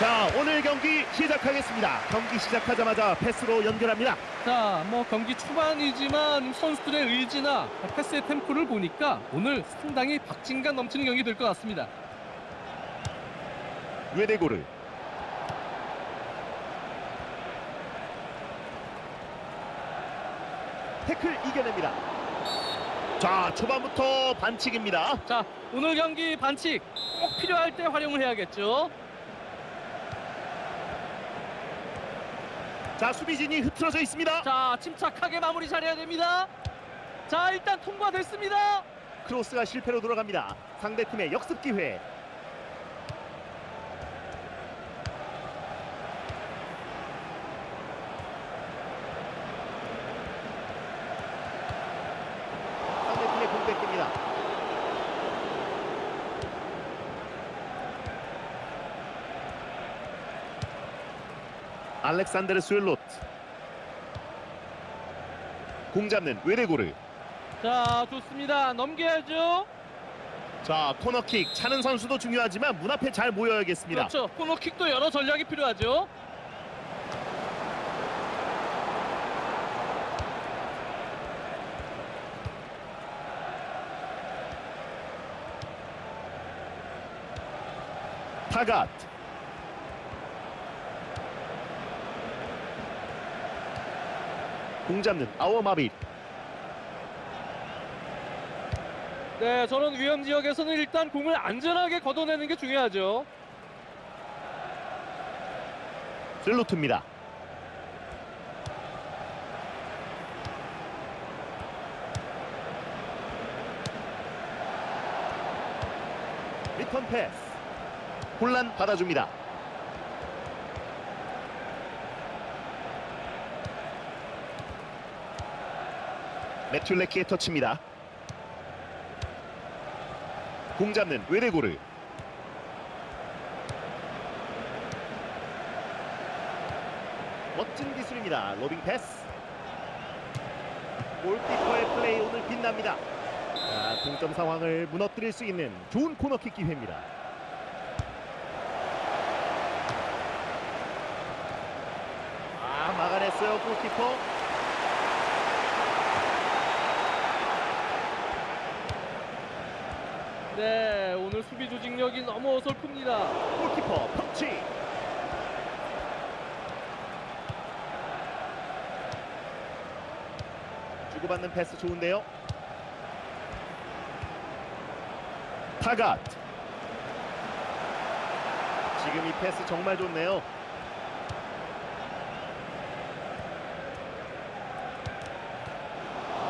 자 오늘 경기 시작하겠습니다. 경기 시작하자마자 패스로 연결합니다. 자, 뭐 경기 초반이지만 선수들의 의지나 패스의 템포를 보니까 오늘 상당히 박진감 넘치는 경기 될 것 같습니다. 웨데고르 태클 이겨냅니다. 자 초반부터 반칙입니다. 자, 오늘 경기 반칙 꼭 필요할 때 활용을 해야겠죠. 자 수비진이 흐트러져 있습니다. 자, 침착하게 마무리 잘해야 됩니다. 자, 일단 통과됐습니다. 크로스가 실패로 돌아갑니다. 상대팀의 역습 기회. 상대팀의 공백입니다. 알렉산드르 스웰롯 공 잡는 웨레고르 자, 좋습니다. 넘겨야죠. 자 코너킥 차는 선수도 중요하지만 문 앞에 잘 모여야겠습니다. 그렇죠. 코너킥도 여러 전략이 필요하죠. 타갓 공 잡는 아워마빗 네, 저런 위험 지역에서는 일단 공을 안전하게 걷어내는 게 중요하죠. 슬루트입니다. 리턴 패스 혼란 받아줍니다. 매튜 레키의 터치입니다. 공 잡는 웨레고르 멋진 기술입니다. 로빙 패스. 골키퍼의 플레이 오늘 빛납니다. 자, 동점 상황을 무너뜨릴 수 있는 좋은 코너킥 기회입니다. 아, 막아냈어요, 골키퍼. 네, 오늘 수비 조직력이 너무 어설픕니다. 골키퍼 펀치. 주고받는 패스 좋은데요. 타갓. 지금 이 패스 정말 좋네요.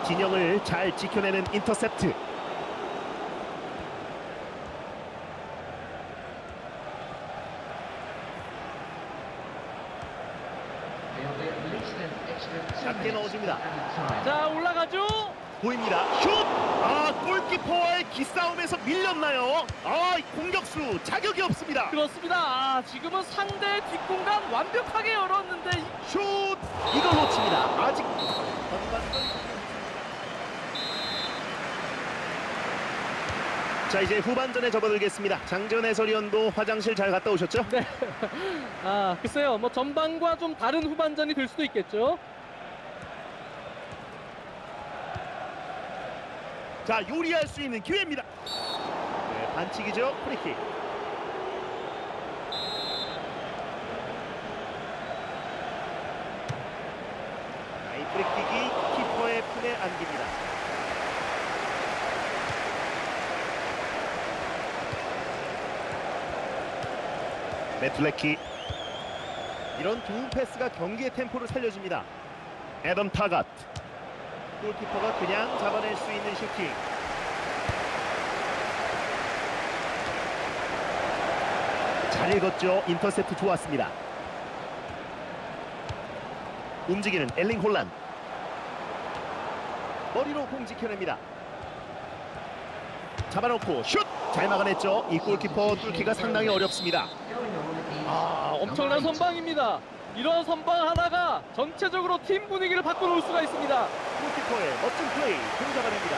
진영을 잘 지켜내는 인터셉트. 작게 넣어줍니다. 자, 올라가죠. 보입니다. 슛! 아, 골키퍼와의 기싸움에서 밀렸나요? 아, 이 공격수 자격이 없습니다. 그렇습니다. 아, 지금은 상대 뒷공간 완벽하게 열었는데 이- 슛! 이걸 놓칩니다. 아직 자 이제 후반전에 접어들겠습니다. 장전 해설위원도 화장실 잘 갔다 오셨죠? 네. 아, 글쎄요. 뭐 전반과 좀 다른 후반전이 될 수도 있겠죠. 자 요리할 수 있는 기회입니다. 네, 반칙이죠. 프리킥. 자, 이 프리킥이 키퍼의 품에 안깁니다. 메툴레키 이런 좋은 패스가 경기의 템포를 살려줍니다. 애덤 타갓 골키퍼가 그냥 잡아낼 수 있는 슈팅. 잘 읽었죠. 인터셉트 좋았습니다. 움직이는 엘링 홀란. 머리로 공 지켜냅니다. 잡아놓고 슛! 잘 막아냈죠. 이 골키퍼 뚫기가 상당히 어렵습니다. 아, 엄청난 선방입니다. 이런 선방 하나가 전체적으로 팀 분위기를 바꿔놓을 수가 있습니다. 골키퍼의 멋진 플레이 동작을 냅니다.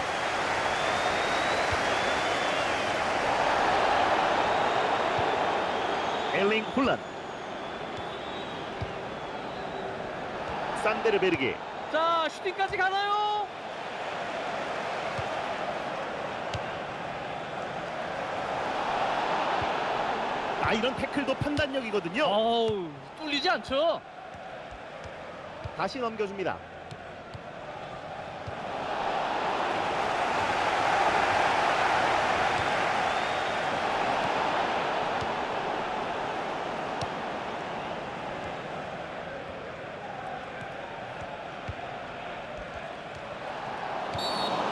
엘링 혼란 산데르베르기 자, 슈팅까지 가나요? 아 이런 태클도 판단력이거든요. 어우 뚫리지 않죠. 다시 넘겨줍니다.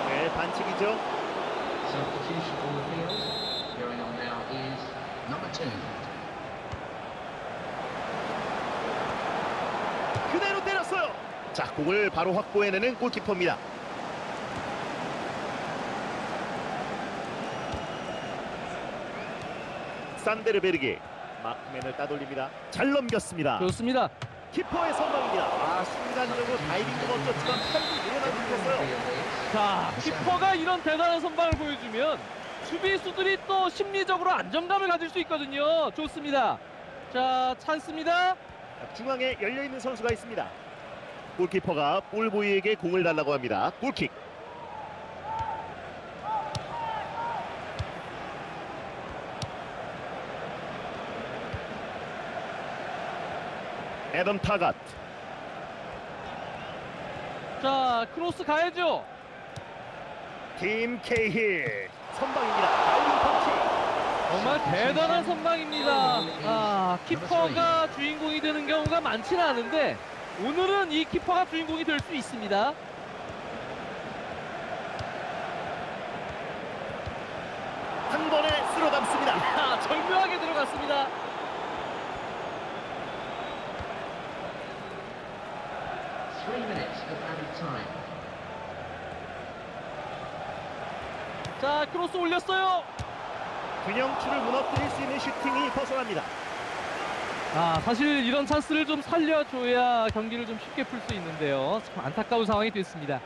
네, 반칙이죠. Two. 그대로 때렸어요. 자, 공을 바로 확보해내는 골키퍼입니다. 산데르베르기 마크맨을 따돌립니다. 잘 넘겼습니다. 좋습니다. 키퍼의 선방입니다. 아, 순간적으로 다이빙도 멋졌지만 팔도 늘어나지 못했어요. Field is 자 키퍼가 이런 대단한 선방을 보여주면 수비수들이 또 심리적으로 안정감을 가질 수 있거든요. 좋습니다. 자 찬스입니다. 중앙에 열려있는 선수가 있습니다. 골키퍼가 볼보이에게 공을 달라고 합니다. 골킥. 애덤 타갓 자 크로스 가야죠. 팀 케이힐 선방입니다. 다이빙 펀치. 정말 대단한 선방입니다. 아 키퍼가 주인공이 되는 경우가 많지는 않은데 오늘은 이 키퍼가 주인공이 될 수 있습니다. 한 번에 쓸어 담습니다. 아, 절묘하게 들어갔습니다. 자 크로스 올렸어요. 균형추를 무너뜨릴 수 있는 슈팅이 벗어납니다. 아 사실 이런 찬스를 좀 살려줘야 경기를 좀 쉽게 풀 수 있는데요. 참 안타까운 상황이 됐습니다.